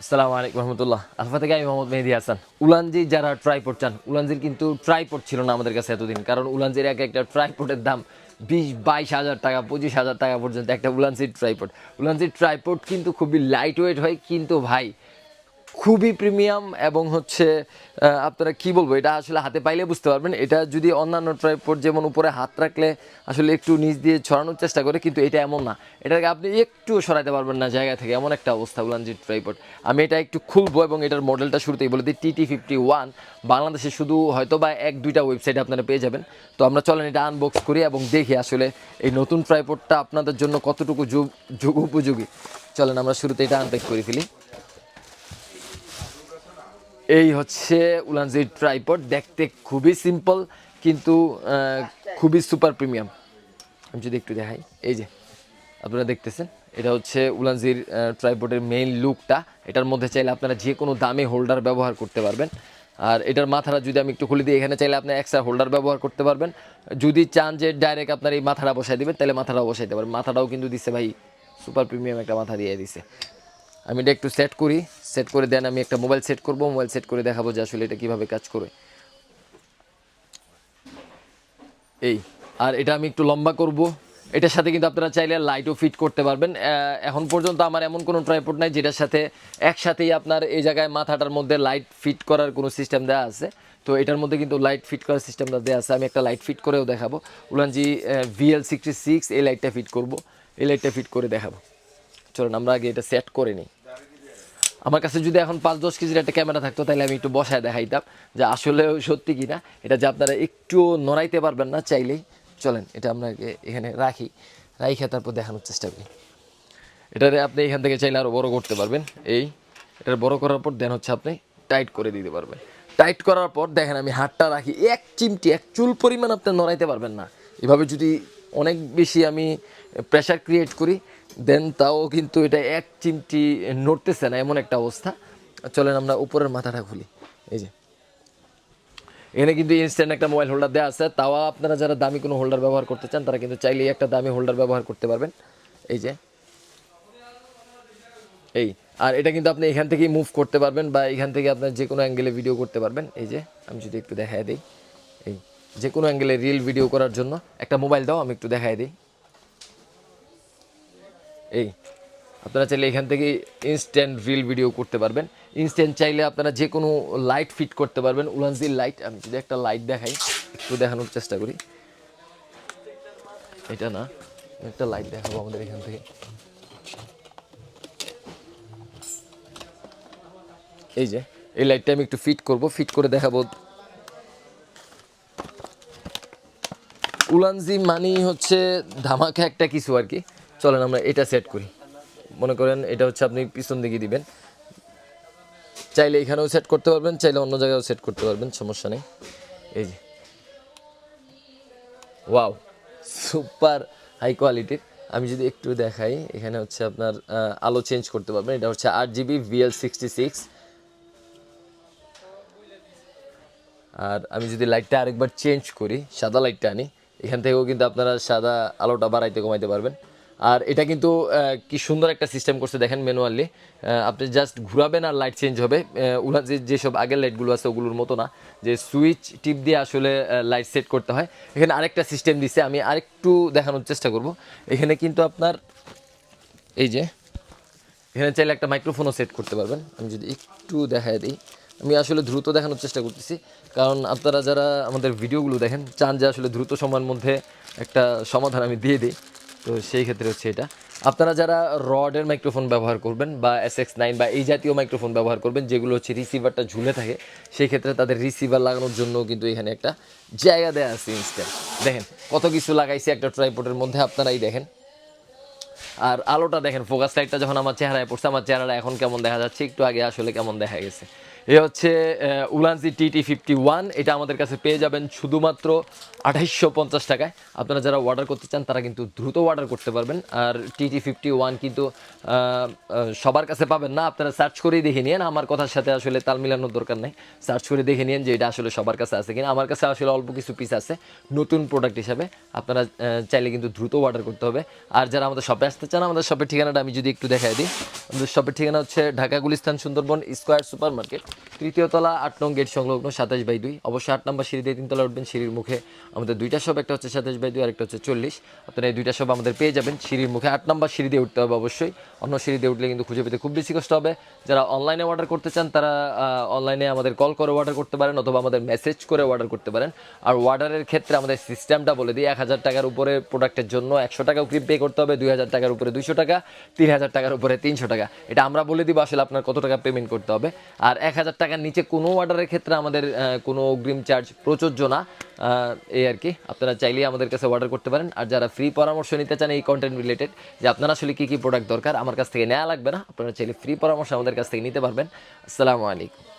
আসসালামু আলাইকুম রহমতুল্লাহ। আলফা থেকে আমি মোহাম্মদ মেহেদি হাসান। উলানজি যারা ট্রাইপোর্ট চান, উলানজির কিন্তু ট্রাইপোর্ট ছিল না আমাদের কাছে এতদিন। কারণ উলানজির এক একটা ট্রাইপোর্টের দাম বিশ, বাইশ হাজার টাকা, পঁচিশ হাজার টাকা পর্যন্ত একটা উলানজির ট্রাইপোর্ট উলানজির ট্রাইপোর্ট কিন্তু খুবই লাইট ওয়েট হয়, কিন্তু ভাই খুবই প্রিমিয়াম এবং হচ্ছে আপনারা কি বলব, এটা আসলে হাতে পাইলে বুঝতে পারবেন। এটা যদি অন্যান্য ট্রাইপোর্ট যেমন উপরে হাত রাখলে আসলে একটু নিচ দিয়ে ছড়ানোর চেষ্টা করে, কিন্তু এটা এমন না। এটাকে আপনি একটু সরাইতে পারবেন না জায়গা থেকে, এমন একটা অবস্থা উলানজি ট্রাইপোর্ট আমি এটা একটু খুলবো এবং এটার মডেলটা শুরুতেই বলে দিই টিটি ফিফটি ওয়ান বাংলাদেশে শুধু হয়তো বা এক, দুইটা ওয়েবসাইটে আপনারা পেয়ে যাবেন। তো আমরা চলেন এটা আনবক্স করি এবং দেখি আসলে এই নতুন ট্রাইপোর্টটা আপনাদের জন্য কতটুকু যুগ উপযোগী। চলেন আমরা শুরুতে এটা আনপ্যাক করে ফেলি। এই হচ্ছে উলানজির ট্রাইপড। দেখতে খুবই সিম্পল কিন্তু খুবই সুপার প্রিমিয়াম আমি যদি একটু দেখাই, এই যে, আপনারা দেখতেছেন, এটা হচ্ছে উলানজির ট্রাইপডের মেইন লুকটা এটার মধ্যে চাইলে আপনারা যে কোনো দামে হোল্ডার ব্যবহার করতে পারবেন। আর এটার মাথাটা যদি আমি একটু খুলে দিই, এখানে চাইলে আপনি এক্সট্রা হোল্ডার ব্যবহার করতে পারবেন। যদি চান যে ডাইরেক্ট আপনার এই মাথাটা বসাই দিবেন, তাহলে মাথাটাও বসাইতে পারবেন মাথাটাও কিন্তু দিছে ভাই সুপার প্রিমিয়াম একটা মাথা দিয়ে দিছে। আমি এটা একটু সেট করি। সেট করে দেন, আমি একটা মোবাইল সেট করব। মোবাইল সেট করে দেখাবো যে আসলে এটা কীভাবে কাজ করে। এই, আর এটা আমি একটু লম্বা করব। এটার সাথে কিন্তু আপনারা চাইলে লাইটও ফিট করতে পারবেন। এখন পর্যন্ত আমার এমন কোনো ট্রাইপোর্ট নাই যেটার সাথে একসাথেই আপনার এই জায়গায় মাথাটার মধ্যে লাইট ফিট করার কোনো সিস্টেম দেওয়া আছে। তো এটার মধ্যে কিন্তু লাইট ফিট করার সিস্টেমটা দেওয়া আছে। আমি একটা লাইট ফিট করেও দেখাবো। উলানজি ভিএল সিক্সটি সিক্স এই লাইটটা ফিট করব। এই লাইটটা ফিট করে দেখাবো। চলুন, আমরা আগে এটা সেট করে নিই। আমার কাছে যদি এখন পাঁচ দশ কেজির একটা ক্যামেরা থাকতো, তাহলে আমি একটু বসায় দেখাইতাম যে আসলে সত্যি কি না এটা যে আপনারা একটু নড়াইতে পারবেন না, চাইলেই চলেন, এটা এ- এখানে রাখি। রাইখে তারপর দেখানোর চেষ্টা করি। এটারে আপনি এখান থেকে চাইলে আরও বড় করতে পারবেন। এই এটা বড় করার পর দেন হচ্ছে আপনি টাইট করে দিতে পারবেন। টাইট করার পর দেখেন আমি হাতটা রাখি, এক চিমটি, এক চুল পরিমাণ আপনি নড়াইতে পারবেন না। এভাবে যদি অনেক বেশি আমি প্রেশার ক্রিয়েট করি দেন তাও কিন্তু এটা এক চিমটি নড়তেছে না, এমন একটা অবস্থা। চলেন আমরা উপরের মাথাটা খুলি। এই যে। এখানে কিন্তু ইনস্ট্যান্ট একটা মোবাইল হোল্ডার দেওয়া আছে। তাও আপনারা যারা দামি কোনো হোল্ডার ব্যবহার করতে চান, তারা কিন্তু চাইলেই একটা দামি হোল্ডার ব্যবহার করতে পারবেন। এই যে। এই। আর এটা কিন্তু আপনি এখান থেকেই মুভ করতে পারবেন বা এখান থেকে আপনার যে কোনো অ্যাঙ্গেলে ভিডিও করতে পারবেন। এই যে, আমি যদি একটু দেখায় দিই। যে কোনো অ্যাঙ্গেলে রিল ভিডিও করার জন্য। একটা মোবাইল দাও, আমি একটু দেখাই দিই। এই, আপনারা চাইলে এখান থেকে ইনস্ট্যান্ট রিল ভিডিও করতে পারবেন। ইনস্ট্যান্ট চাইলে আপনারা যে কোনো লাইট ফিট করতে পারবেন। উলানজির লাইট আমি যদি একটা লাইট দেখাই, একটু দেখানোর চেষ্টা করি। এটা না, একটা লাইট দেখাবো আমাদের এখান থেকে। এই যে, এই লাইটটা আমি একটু ফিট করব। ফিট করে দেখাবো উলানজি মানি হচ্ছে ধামাকা একটা কিছু আর কি। চলেন আমরা এটা সেট করি। মনে করেন এটা হচ্ছে আপনি পিছন দিকে দিবেন। চাইলে এখানেও সেট করতে পারবেন, চাইলে অন্য জায়গায়ও সেট করতে পারবেন, সমস্যা নেই। এই যে। ওয়াও সুপার হাই কোয়ালিটির আমি যদি একটু দেখাই, এখানে হচ্ছে আপনার আলো চেঞ্জ করতে পারবেন। এটা হচ্ছে আট জিবি ভিএল সিক্সটি সিক্স আর আমি যদি লাইটটা আরেকবার চেঞ্জ করি, সাদা লাইটটা আনি এখান থেকেও কিন্তু আপনারা সাদা আলোটা বাড়াইতে কমাইতে পারবেন। আর এটা কিন্তু কি সুন্দর একটা সিস্টেম করছে দেখেন ম্যানুয়ালি আপনি জাস্ট ঘুরাবেন আর লাইট চেঞ্জ হবে। উলা যে যেসব আগের লাইটগুলো আছে ওগুলোর মতো না। যে সুইচ টিপ দিয়ে আসলে লাইট সেট করতে হয়। এখানে আরেকটা সিস্টেম দিছে, আমি আরেকটু দেখানোর চেষ্টা করব। এখানে কিন্তু আপনার, এই যে, এখানে চাইলে একটা মাইক্রোফোনও সেট করতে পারবেন। আমি যদি একটু দেখায় দিই। আমি আসলে দ্রুত দেখানোর চেষ্টা করতেছি। কারণ আপনারা যারা আমাদের ভিডিওগুলো দেখেন, চান যে আসলে দ্রুত সময়ের মধ্যে একটা সমাধান আমি দিয়ে দিই। তো সেই ক্ষেত্রে হচ্ছে এটা। আপনারা যারা রডের মাইক্রোফোন ব্যবহার করবেন বা এস এক্স নাইন বা এই জাতীয় মাইক্রোফোন ব্যবহার করবেন, যেগুলো হচ্ছে রিসিভারটা ঝুলে থাকে, সেই ক্ষেত্রে তাদের রিসিভার লাগানোর জন্য কিন্তু এখানে একটা জায়গা দেওয়া আছে ইনস্ট্যান্ট দেখেন, কত কিছু লাগাইছে একটা ট্রাইপোর্টের মধ্যে, আপনারাই দেখেন। আর আলোটা দেখেন ফোকাস লাইটটা যখন আমার চেহারায় পড়ছে, আমার চেহারাটা এখন কেমন দেখা যাচ্ছে, একটু আগে আসলে কেমন দেখা গেছে। এ হচ্ছে Ulanzi T T fifty one. এটা আমাদের কাছে পেয়ে যাবেন শুধুমাত্র আঠাইশশো পঞ্চাশ টাকায়। আপনারা যারা অর্ডার করতে চান, তারা কিন্তু দ্রুত অর্ডার করতে পারবেন। আর টি টি ফিফটি ওয়ান কিন্তু সবার কাছে পাবেন না। আপনারা সার্চ করেই দেখে নিন আমার কথার সাথে আসলে তাল মিলানোর দরকার নেই। সার্চ করে দেখে নিন যে এটা আসলে সবার কাছে আছে কিনা। আমার কাছে আসলে অল্প কিছু পিস আছে, নতুন প্রোডাক্ট হিসাবে। আপনারা চাইলে কিন্তু দ্রুত অর্ডার করতে হবে। আর যারা আমাদের শপে আসতে চান, আমাদের শপের ঠিকানাটা আমি যদি একটু দেখাই দিই। আমাদের শপের ঠিকানা হচ্ছে Dhaka Gulistan Sundarban square super market তৃতীয় তলা, আট নং গেট সংলগ্ন সাতাশ বাই দুই। অবশ্যই আট নম্বর সিঁড়ি দিয়ে তিনতলা উঠবেন সিঁড়ির মুখে আমাদের দুইটা সব একটা হচ্ছে সাতাশ বাই দুই আর একটা হচ্ছে চল্লিশ। আপনারা এই দুইটা শপ আমাদের পেয়ে যাবেন। সিঁড়ির মুখে আট নম্বর সিঁড়ি দিয়ে উঠতে হবে অবশ্যই। অন্য সিঁড়ি দিয়ে উঠলে কিন্তু খুঁজে পেতে খুব বেশি কষ্ট হবে। যারা অনলাইনে অর্ডার করতে চান, তারা অনলাইনে আমাদের কল করে অর্ডার করতে পারেন অথবা আমাদের মেসেজ করে অর্ডার করতে পারেন। আর অর্ডারের ক্ষেত্রে আমাদের সিস্টেমটা বলে দিই, এক হাজার টাকার উপরে প্রোডাক্টের জন্য একশো টাকা অগ্রিম পে করতে হবে, দুই হাজার টাকার উপরে দুইশো টাকা, তিন হাজার টাকার উপরে তিনশো টাকা। এটা আমরা বলে দিব আসলে আপনার কত টাকা পেমেন্ট করতে হবে। আর এক হাজার টাকার নিচে কোনো অর্ডারের ক্ষেত্রে আমাদের কোনো অগ্রিম চার্জ প্রযোজ্য না। এই আর কি। আপনারা চাইলেই আমাদের কাছে অর্ডার করতে পারেন। আর যারা ফ্রি পরামর্শ নিতে চান এই কন্টেন্ট রিলেটেড যে আপনারা আসলে কী কী প্রোডাক্ট দরকার, আমার কাছ থেকে নেওয়া লাগবে না। আপনারা চাইলে ফ্রি পরামর্শ আমাদের কাছ থেকে নিতে পারবেন। আসসালামু আলাইকুম।